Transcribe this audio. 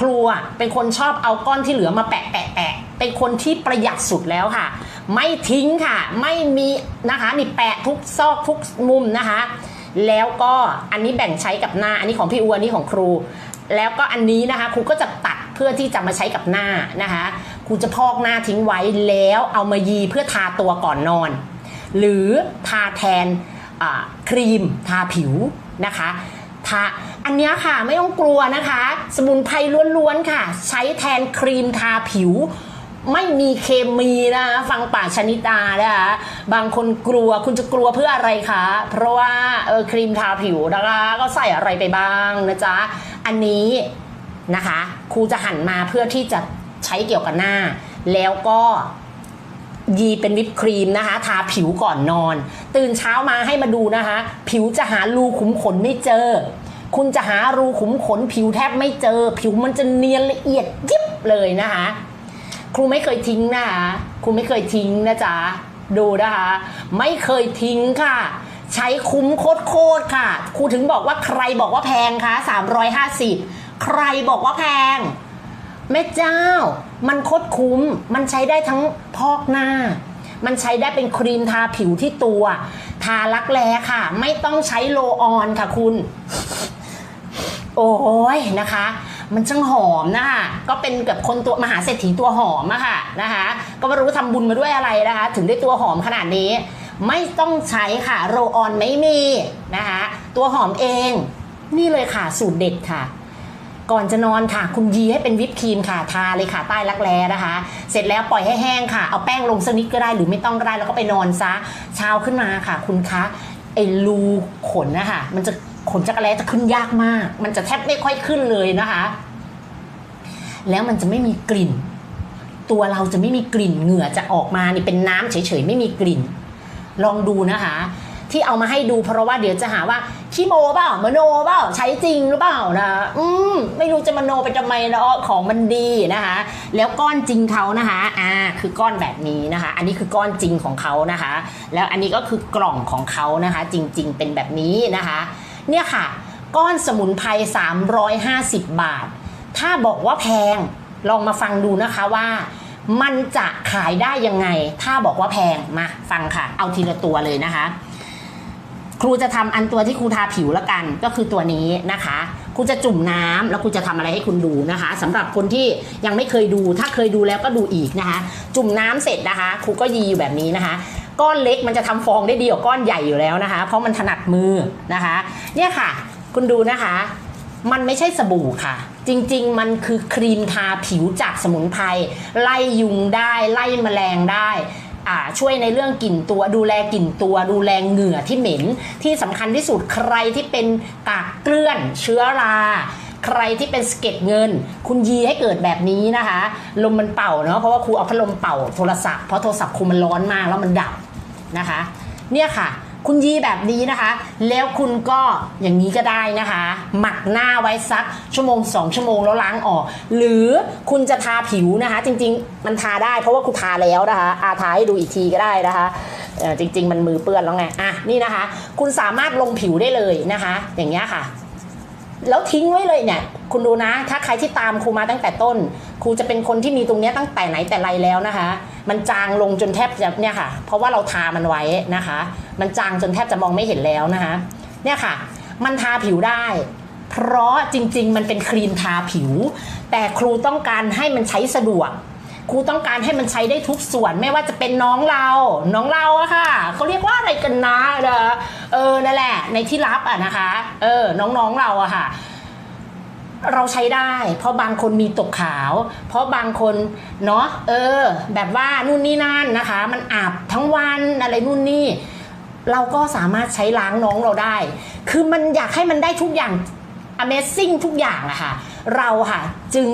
ครูอะเป็นคนชอบเอาก้อนที่เหลือมาแปะแปะแปะเป็นคนที่ประหยัดสุดแล้วค่ะ ไม่ทิ้งค่ะ ไม่มีนะคะนี่แปะทุกซอกทุกมุมนะคะ แล้วก็อันนี้แบ่งใช้กับหน้า อันนี้ของพี่อัวอันนี้ของครู แล้วก็อันนี้นะคะครูก็จะตัดเพื่อที่จะมาใช้กับหน้านะคะครูจะพอกหน้าทิ้งไว้แล้วเอามายีเพื่อทาตัวก่อนนอน หรือทาแทนครีมทาผิวนะคะทา อันนี้ค่ะไม่ต้องกลัวนะคะ สมุนไพรล้วนๆค่ะ ใช้แทนครีมทาผิว ไม่มีเคมีนะคะฟังป่าชนิดานะคะบางคนกลัวคุณจะกลัวเพื่ออะไรคะ เพราะว่าเออครีมทาผิวนะคะ ก็ใส่อะไรไปบ้างนะจ๊ะ อันนี้นะคะ ครูจะหันมาเพื่อที่จะใช้เกี่ยวกับหน้า แล้วก็ยีเป็นวิปครีมนะคะ ทาผิวก่อนนอน ตื่นเช้ามาให้มาดูนะคะ ผิวจะหารูขุมขนไม่เจอ คุณจะหารูขุมขนผิวแทบไม่เจอ ผิวมันจะเนียนละเอียดยิบเลยนะคะ ครูไม่เคยทิ้งนะคะครูไม่เคยทิ้งนะจ๊ะดูนะคะ ไม่เคยทิ้งค่ะ ใช้คุ้มโคตรๆค่ะครูถึงบอกว่าใครบอกว่าแพงคะ350 ใครบอกว่าแพงแม่เจ้า มันโคตรคุ้ม มันใช้ได้ทั้งพอกหน้า มันใช้ได้เป็นครีมทาผิวที่ตัว ทารักแร้ค่ะ ไม่ต้องใช้โลออนค่ะคุณ โอ้ยนะคะ มันช่างหอมนะคะก็เป็นกับคนตัวมหาเศรษฐีตัวหอมอะค่ะนะคะ ก็ไม่รู้ทำบุญมาด้วยอะไรนะคะ ถึงได้ตัวหอมขนาดนี้ ไม่ต้องใช้ค่ะโรออนไม่มีนะคะ ตัวหอมเอง นี่เลยค่ะสูตรเด็ดค่ะก่อนจะนอนค่ะ คุณยีให้เป็นวิปครีมค่ะทาเลยค่ะใต้รักแร้นะคะ เสร็จแล้วปล่อยให้แห้งค่ะ เอาแป้งลงสักนิดก็ได้หรือไม่ต้องก็ได้แล้วก็ไปนอนซะเช้าขึ้นมาค่ะ คุณคะไอ้รูขนนะคะมันจะ ขนจักรแร้จะขึ้นยากมาก มันจะแทบไม่ค่อยขึ้นเลยนะคะ แล้วมันจะไม่มีกลิ่น ตัวเราจะไม่มีกลิ่นเหงื่อจะออกมานี่เป็นน้ำเฉยๆไม่มีกลิ่น ลองดูนะคะ ที่เอามาให้ดูเพราะว่าเดี๋ยวจะหาว่าขี้โมเปล่ามโนเปล่าใช้จริงหรือเปล่านะอืมไม่รู้จะมโนไปทำไมเนาะของมันดีนะคะ แล้วก้อนจริงเขานะคะอ่าคือก้อนแบบนี้นะคะ อันนี้คือก้อนจริงของเขานะคะ แล้วอันนี้ก็คือกล่องของเขานะคะ จริง ๆ เป็นแบบนี้นะคะ เนี่ยค่ะ ก้อนสมุนไพร350 บาท ถ้าบอกว่าแพงลองมาฟังดูนะคะว่ามันจะขายได้ยังไง ถ้าบอกว่าแพงมาฟังค่ะ เอาทีละตัวเลยนะคะ ครูจะทำอันตัวที่ครูทาผิวละกัน ก็คือตัวนี้นะคะครูจะจุ่มน้ำแล้วครูจะทำอะไรให้คุณดูนะคะสำหรับคนที่ยังไม่เคยดู ถ้าเคยดูแล้วก็ดูอีกนะคะ จุ่มน้ำเสร็จนะคะครูก็ยีอยู่แบบนี้นะคะ ก้อนเล็กมันจะทำฟองได้ดีกว่าก้อนใหญ่อยู่แล้วนะคะ เพราะมันถนัดมือนะคะ เนี่ยค่ะ คุณดูนะคะ มันไม่ใช่สบู่ค่ะ จริงๆ มันคือครีมทาผิวจากสมุนไพรไล่ยุงได้ ไล่แมลงได้ช่วยในเรื่องกลิ่นตัวดูแลกลิ่นตัว ดูแลเหงื่อที่เหม็น ที่สำคัญที่สุดใครที่เป็นกากเกลื่อนเชื้อรา ใครที่เป็นสเก็ดเงิน คุณยีให้เกิดแบบนี้นะคะ ลมมันเป่าเนาะเพราะว่าครูเอาพัดลมเป่าโทรศัพท์เพราะโทรศัพท์ครูมันร้อนมากแล้วมันดับ นะคะ เนี่ยค่ะ คุณยีแบบนี้นะคะ แล้วคุณก็อย่างนี้ก็ได้นะคะ หมักหน้าไว้สักชั่วโมงสองชั่วโมงแล้วล้างออก หรือคุณจะทาผิวนะคะ จริง ๆ มันทาได้เพราะว่าคุณทาแล้วนะคะอาทาให้ดูอีกทีก็ได้นะคะจริง ๆ มันมือเปื้อนแล้วไงอะนี่นะคะ คุณสามารถลงผิวได้เลยนะคะ อย่างเงี้ยค่ะแล้วทิ้งไว้เลยเนี่ย คุณดูนะ ถ้าใครที่ตามครูมาตั้งแต่ต้น ครูจะเป็นคนที่มีตรงนี้ตั้งแต่ไหนแต่ไรแล้วนะคะ มันจางลงจนแทบจะเนี่ยค่ะ เพราะว่าเราทามันไว้นะคะ มันจางจนแทบจะมองไม่เห็นแล้วนะคะ เนี่ยค่ะ มันทาผิวได้ เพราะจริง ๆ มันเป็นครีมทาผิว แต่ครูต้องการให้มันใช้สะดวกครูต้องการให้มันใช้ได้ทุกส่วนไม่ว่าจะเป็นน้องเรา น้องเราอะค่ะเขาเรียกว่าอะไรกันนะเออนั่นแหละ ในที่ลับอะนะคะ เออน้องๆเราอะค่ะ เราใช้ได้ เพราะบางคนมีตกขาว เพราะบางคนเนาะเออ แบบว่านู่นนี่นั่นนะคะ มันอาบทั้งวันอะไรนู่นนี่ เราก็สามารถใช้ล้างน้องเราได้ คือมันอยากให้มันได้ทุกอย่าง Amazing ทุกอย่างอะค่ะ เราค่ะจึง